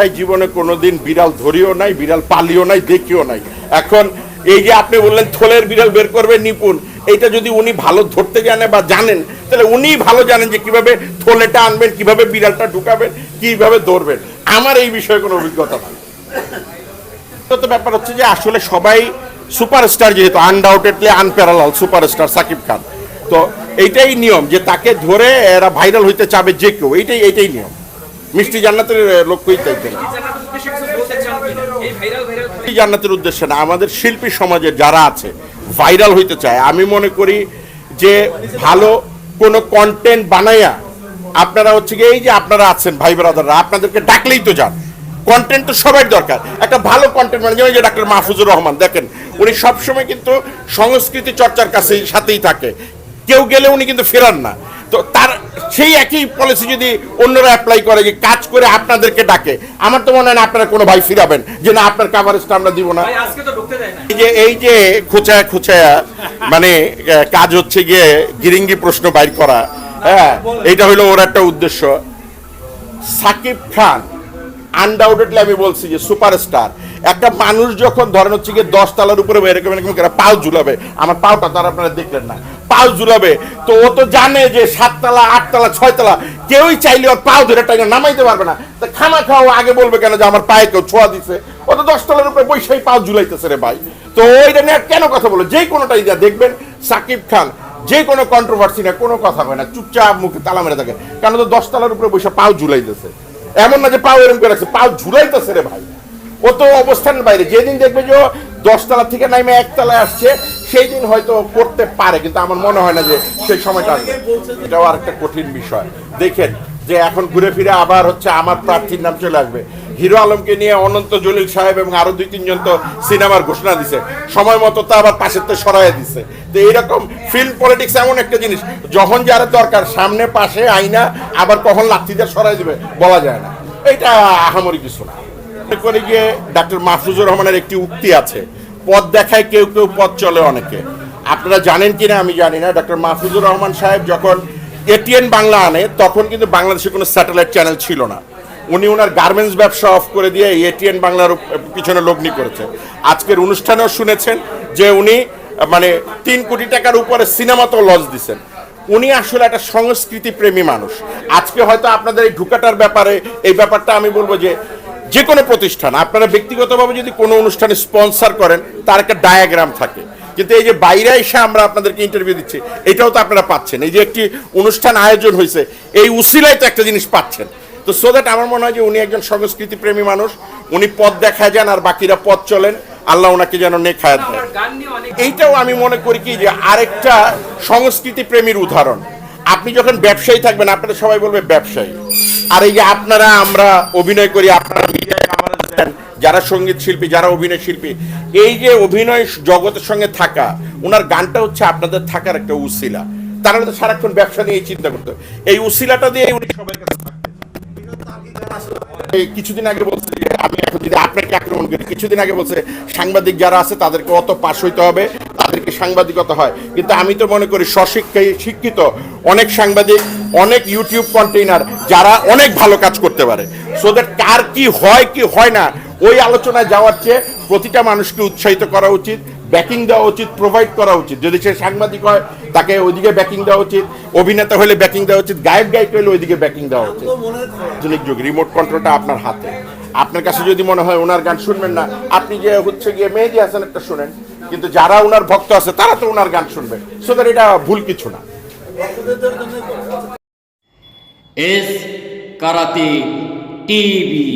ভাই জীবনে কোনোদিন বিড়াল ধরিও নাই, বিড়াল পালিও নাই, দেখিও নাই। এখন এই যে আপনি বললেন থলের বিড়াল বের করবে নিপুণ, এইটা যদি উনি ভালো ধরতে জানে বা জানেন, তাহলে উনি ভালো জানেন যে কীভাবে থলেটা আনবেন, কীভাবে বিড়ালটা ঢুকাবেন, কীভাবে ধরবেন। আমার এই বিষয়ে কোনো অভিজ্ঞতা নাই। তো ব্যাপার হচ্ছে যে আসলে সবাই সুপারস্টার যেহেতু undoubtedly unparallel superstar Shakib Khan. তো এইটাই নিয়ম যে তাকে ধরে এরা ভাইরাল হইতে চাবে যে কেউ, এইটাই এইটাই নিয়ম। মিষ্টি জান্নাতের লক্ষ্যই চাইতে না? এই জান্নাতের উদ্দেশ্যে না, আমাদের শিল্পী সমাজে যারা আছে, ভাইরাল হইতে চায়, আমি মনে করি যে ভালো কোনো কন্টেন্ট বানাইয়া আপনারা হচ্ছে কি এই যে আপনারা আছেন ভাই ব্রাদাররা, আপনাদেরকে ডাকলেই তো যান। কন্টেন্ট তো সবার দরকার। একটা ভালো কন্টেন্ট মানে যেমন যে ডাক্তার মাহফুজুর রহমান, দেখেন, উনি সবসময় কিন্তু সংস্কৃতি চর্চার কাছে সাথেই থাকে। কেউ গেলে উনি কিন্তু ফেরান না। তো তার সেই একই পলিসি যদি অন্যরা অ্যাপ্লাই করে যে কাজ করে আপনাদেরকে ডাকে আমার তো মনে হয় না আপনারা কোনো ভাই ফিরাবেন যে না আপনার কাভারেজটা আমরা দিব না। এই যে এই যে খোঁচায়া খোঁচায়া মানে কাজ হচ্ছে গিয়ে গিরিঙ্গি প্রশ্ন বাইর করা হ্যাঁ এইটা হলো ওর একটা উদ্দেশ্য। সাকিব খান আনডাউটেডলি আমি বলছি যে সুপারস্টার একটা মানুষ যখন ধরেন হচ্ছে গিয়ে দশ তলার উপরে এরকম এরকম করে পাও ঝুলাবে আমার পাওটা তার আপনারা দেখলেন না। পাও ঝুলাবে। তো ও তো জানে যে সাততলা, আটতলা, ছয়তলা, কেউই চাইলে ওর পাও ধরে টাইনে নামাইতে পারবে না। তা খামা খাওয়া আগে বলবে কেন যে আমার পায়ে কেউ ছোঁয়া দিছে? ও তো দশ তলার উপরে বৈশাই পাও ঝুলাইতেছে রে ভাই। তো ওইটা নিয়ে কেন কথা বলো? যে কোনোটাই যা দেখবেন, সাকিব খান, যে কোনো কন্ট্রোভার্সি না কোনো কথা হয় না, চুপচাপ মুখে তালা মেরে থাকে। কেন তো দশ তলার উপরে বসে পাও ঝুলাইতেছে? এমন না যে পাও এরকম করে পাও ঝুলাইতেছে রে ভাই। ও তো অবস্থানের বাইরে। যেদিন দেখবে যে দশতলা থেকে নামে একতলায় আসছে সেই দিন হয়তো করতে পারে, কিন্তু আমার মনে হয় না যে সেই সময়টা আসবে। এটাও আরেকটা কঠিন বিষয়। দেখেন যে এখন ঘুরে ফিরে আবার হচ্ছে আমার প্রার্থীর নাম চলে আসবে। হিরো আলমকে নিয়ে অনন্ত জলিল সাহেব এবং আরও দুই, তিনজন তো সিনেমার ঘোষণা দিছে। সময় মতো তো আবার পাশের তো সরাই দিছে। তো এইরকম ফিল্ম পলিটিক্স এমন একটা জিনিস, যখন যার দরকার, সামনে, পাশে আইনা আবার কখন লাঠি দিয়ে সরাই দেবে, বলা যায় না। এটা আহামরি কিছু না। করে গিয়ে ডাক্তার মাহফুজুর রহমানের একটি উক্তি আছে। পথ দেখায় কেউ কেউ পথ চলে অনেকে। আপনারা জানেন কিনা আমি জানি না। ডক্টর মাহফুজুর রহমান সাহেব যখন এটিএন বাংলা আনে, তখন কিন্তু বাংলাদেশে কোনো স্যাটেলাইট চ্যানেল ছিল না। উনি ওনার গার্মেন্টস ব্যবসা অফ করে দিয়ে এটিএন বাংলার পিছনে লগ্নি করেছে আজকের অনুষ্ঠানেও শুনেছেন যে উনি মানে তিন কোটি টাকার উপরে সিনেমাতেও লজ দিছেন। উনি আসলে একটা সংস্কৃতি প্রেমী মানুষ। আজকে হয়তো আপনাদের এই ঢুকাটার ব্যাপারে, এই ব্যাপারটা আমি বলব যে যে কোনো প্রতিষ্ঠান, আপনারা ব্যক্তিগতভাবে যদি কোনো অনুষ্ঠানে স্পন্সর করেন, তার একটা ডায়াগ্রাম থাকে। কিন্তু এই যে বাইরে এসে আমরা আপনাদেরকে ইন্টারভিউ দিচ্ছি, এটাও তো আপনারা পাচ্ছেন। এই যে একটি অনুষ্ঠান আয়োজন হয়েছে, এই উসিলায় তো একটা জিনিস পাচ্ছেন। তো সো দ্যাট আমার মনে হয় যে উনি একজন সংস্কৃতি প্রেমী মানুষ, উনি পথ দেখায় যান আর বাকিরা পথ চলেন, আল্লাহ ওনাকে যেন নেখায়াত অনেক এইটাও আমি মনে করি কি যে আরেকটা সংস্কৃতি প্রেমীর উদাহরণ। আপনি যখন ব্যবসায়ী থাকবেন আপনারা সবাই বলবে ব্যবসায়ী। আর এই যে আপনারা আমরা অভিনয় করি আপনারা মিডিয়ায় দেন, যারা সংগীত শিল্পী যারা অভিনয় শিল্পী এই যে অভিনয় জগতের সঙ্গে থাকা ওনার গানটা হচ্ছে আপনাদের থাকার একটা উসিলা। তারা তো সারাক্ষণ ব্যবসা নিয়ে চিন্তা করতো এই উসিলাটা দিয়ে উনি সবাই কাছে কিছুদিন আগে বলছে আমি এখন যদি আপনাকে আক্রমণ করি কিছুদিন আগে বলছে সাংবাদিক যারা আছে তাদেরকে অত পাশ হইতে হবে তাদেরকে সাংবাদিকতা হয়। কিন্তু আমি তো মনে করি স্বশিক্ষায় শিক্ষিত অনেক সাংবাদিক, অনেক ইউটিউব কন্টেইনার, যারা অনেক ভালো কাজ করতে পারে। সো দ্যাট কার কি হয় কি হয় না, ওই আলোচনায় যাওয়ার চেয়ে প্রতিটা মানুষকে উৎসাহিত করা উচিত ব্যাকিং দেওয়া উচিত প্রোভাইড করা উচিত। যদি সে সাংবাদিক হয়, তাকে ওইদিকে ব্যাকিং দেওয়া উচিত, অভিনেতা হলে ব্যাকিং দেওয়া উচিত, গায়ক, গায়িকা হলে ওইদিকে ব্যাকিং দেওয়া উচিত। আধুনিক যুগ রিমোট কন্ট্রোলটা আপনার হাতে। আপনার কাছে যদি মনে হয় ওনার গান শুনবেন না, আপনি যে হচ্ছে গিয়ে মেহেদি হাসান একটা শুনেন কিন্তু যারা ওনার ভক্ত আছে, তারা তো ওনার গান শুনবে। সুতরাং এটা ভুল কিছু না। এস কারাতে টিভি।